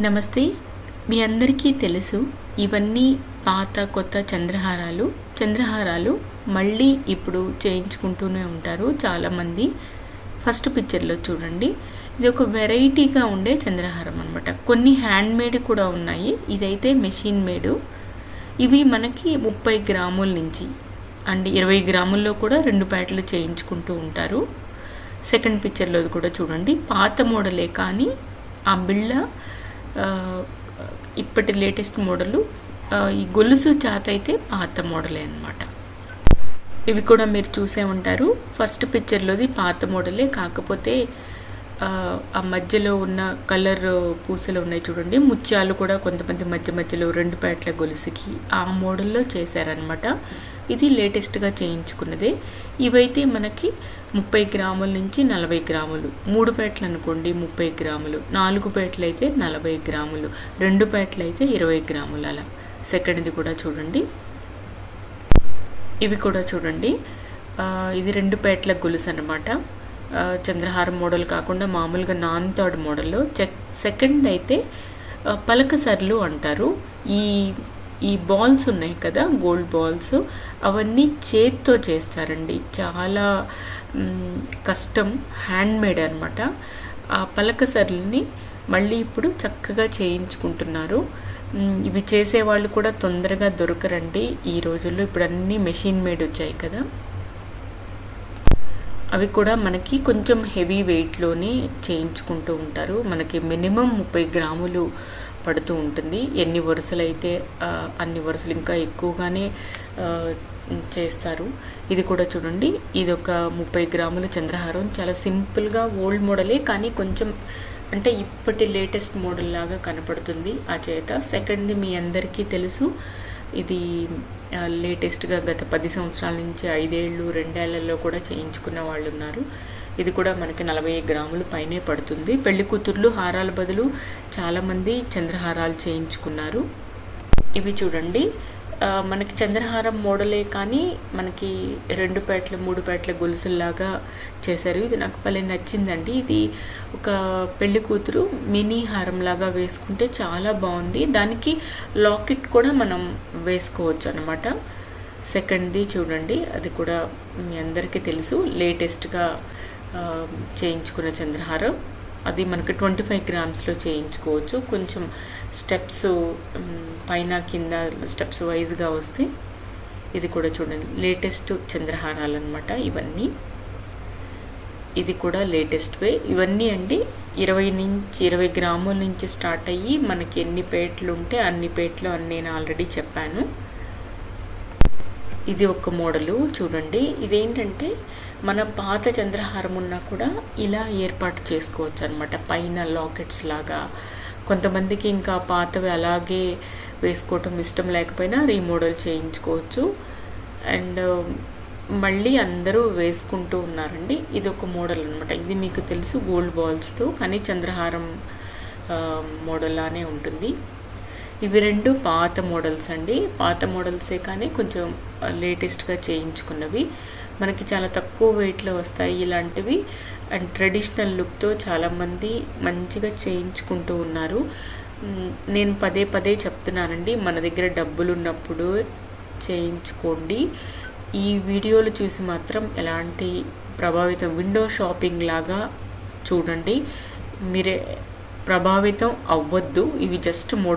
నమస్తే. మీ అందరికీ తెలుసు ఇవన్నీ పాత కొత్త చంద్రహారాలు. చంద్రహారాలు మళ్ళీ ఇప్పుడు చేయించుకుంటూనే ఉంటారు చాలామంది. ఫస్ట్ పిక్చర్లో చూడండి. ఇది ఒక వెరైటీగా ఉండే చంద్రహారం అనమాట కొన్ని హ్యాండ్ మేడ్ కూడా ఉన్నాయి. ఇదైతే మెషిన్ మేడు. ఇవి మనకి ముప్పై గ్రాముల నుంచి అండ్ ఇరవై గ్రాముల్లో కూడా రెండు ప్యాట్లు చేయించుకుంటూ ఉంటారు. సెకండ్ పిక్చర్లో కూడా చూడండి. పాత మోడలే కానీ ఆ బిళ్ళ ఇప్పటి లేటెస్ట్ మోడలు ఈ గొలుసు చాత అయితే పాత మోడలే అనమాట ఇవి కూడా మీరు చూసే ఉంటారు. ఫస్ట్ పిక్చర్లోది పాత మోడలే కాకపోతే ఆ, ఆ మధ్యలో ఉన్న కలర్ పూసలు ఉన్నాయి చూడండి. ముత్యాలు కూడా కొంతమంది మధ్య మధ్యలో రెండు పేట్ల గొలుసుకి ఆ మోడల్లో చేశారనమాట ఇది లేటెస్ట్గా చేయించుకున్నదే. ఇవైతే మనకి ముప్పై గ్రాముల నుంచి నలభై గ్రాములు. మూడు పేటలు అనుకోండి ముప్పై గ్రాములు. నాలుగు పేటలు అయితే నలభై గ్రాములు. రెండు పేటలు అయితే ఇరవై గ్రాములు అలా. సెకండ్ది కూడా చూడండి. ఇవి కూడా చూడండి. ఇది రెండు పేటల గొలుసు అనమాట చంద్రహారం మోడల్ కాకుండా మామూలుగా నాన్ థర్డ్ మోడల్లో. చెక్ సెకండ్ అయితే పలక పలకసర్లు అంటారు. ఈ ఈ బాల్స్ ఉన్నాయి కదా గోల్డ్ బాల్స్ అవన్నీ చేత్తో చేస్తారండి. చాలా కష్టం హ్యాండ్ మేడ్ అనమాట ఆ పలకసర్లని మళ్ళీ ఇప్పుడు చక్కగా చేయించుకుంటున్నారు. ఇవి చేసేవాళ్ళు కూడా తొందరగా దొరకరండి. ఈ రోజుల్లో ఇప్పుడు అన్నీ మెషిన్ మేడ్ వచ్చాయి కదా. అవి కూడా మనకి కొంచెం హెవీ వెయిట్లోనే చేయించుకుంటూ ఉంటారు. మనకి మినిమం ముప్పై గ్రాములు పడుతూ ఉంటుంది. ఎన్ని వరుసలు అయితే అన్ని వరుసలు ఇంకా ఎక్కువగానే చేస్తారు. ఇది కూడా చూడండి. ఇది ఒక ముప్పై గ్రాముల చంద్రహారం. చాలా సింపుల్గా ఓల్డ్ మోడలే కానీ కొంచెం అంటే ఇప్పటి లేటెస్ట్ మోడల్ లాగా కనపడుతుంది ఆ చేత. సెకండ్ది మీ అందరికీ తెలుసు. ఇది లేటెస్ట్గా గత పది సంవత్సరాల నుంచి ఐదేళ్ళు రెండేళ్ళలో కూడా చేయించుకున్న వాళ్ళు ఉన్నారు ఇది కూడా మనకి నలభై గ్రాములు పైనే పడుతుంది. పెళ్ళి కూతుర్లు హారాల బదులు చాలామంది చంద్రహారాలు చేయించుకున్నారు. ఇవి చూడండి. మనకి చంద్రహారం మోడలే కానీ మనకి రెండు పేట్ల మూడు పేట్ల గొలుసుల్లాగా చేశారు. ఇది నాకు భలే నచ్చిందండి. ఇది ఒక పెళ్ళి కూతురు మినీ హారంలాగా వేసుకుంటే చాలా బాగుంది. దానికి లాకెట్ కూడా మనం వేసుకోవచ్చు అనమాట సెకండ్ది చూడండి. అది కూడా మీ అందరికీ తెలుసు. లేటెస్ట్గా చేయించుకున్న చంద్రహారం. అది మనకి ట్వంటీ ఫైవ్ గ్రామ్స్లో చేయించుకోవచ్చు. కొంచెం స్టెప్స్ పైన కింద స్టెప్స్ వైజ్గా వస్తే ఇది కూడా చూడండి. లేటెస్ట్ చంద్రహారాలు అనమాట ఇవన్నీ. ఇది కూడా లేటెస్ట్ వే. ఇవన్నీ అండి ఇరవై నుంచి ఇరవై గ్రాముల నుంచి స్టార్ట్ అయ్యి మనకి ఎన్ని పేట్లు ఉంటే అన్ని పేట్లు అని నేను ఆల్రెడీ చెప్పాను. ఇది ఒక మోడలు చూడండి. ఇదేంటంటే మన పాత చంద్రహారం ఉన్నా కూడా ఇలా ఏర్పాటు చేసుకోవచ్చు అనమాట పైన లాకెట్స్ లాగా. కొంతమందికి ఇంకా పాతవి అలాగే వేసుకోవటం ఇష్టం లేకపోయినా రీమోడల్ చేయించుకోవచ్చు. అండ్ మళ్ళీ అందరూ వేసుకుంటూ ఉన్నారండి. ఇది ఒక మోడల్ అనమాట ఇది మీకు తెలుసు గోల్డ్ బాల్స్తో కానీ చంద్రహారం మోడల్లానే మోడల్ లానే ఉంటుంది. ఇవి రెండు పాత మోడల్స్ అండి. పాత మోడల్సే కానీ కొంచెం లేటెస్ట్గా చేయించుకున్నవి. మనకి చాలా తక్కువ వెయిట్లో వస్తాయి ఇలాంటివి. అండ్ ట్రెడిషనల్ లుక్తో చాలామంది మంచిగా చేయించుకుంటూ ఉన్నారు. నేను పదే పదే చెప్తున్నానండి. మన దగ్గర డబ్బులు ఉన్నప్పుడు చేయించుకోండి. ఈ వీడియోలు చూసి మాత్రం ఎలాంటి ప్రభావితం విండో షాపింగ్ లాగా చూడండి. మీరే ప్రభావితం అవ్వద్దు. ఇవి జస్ట్ మోడల్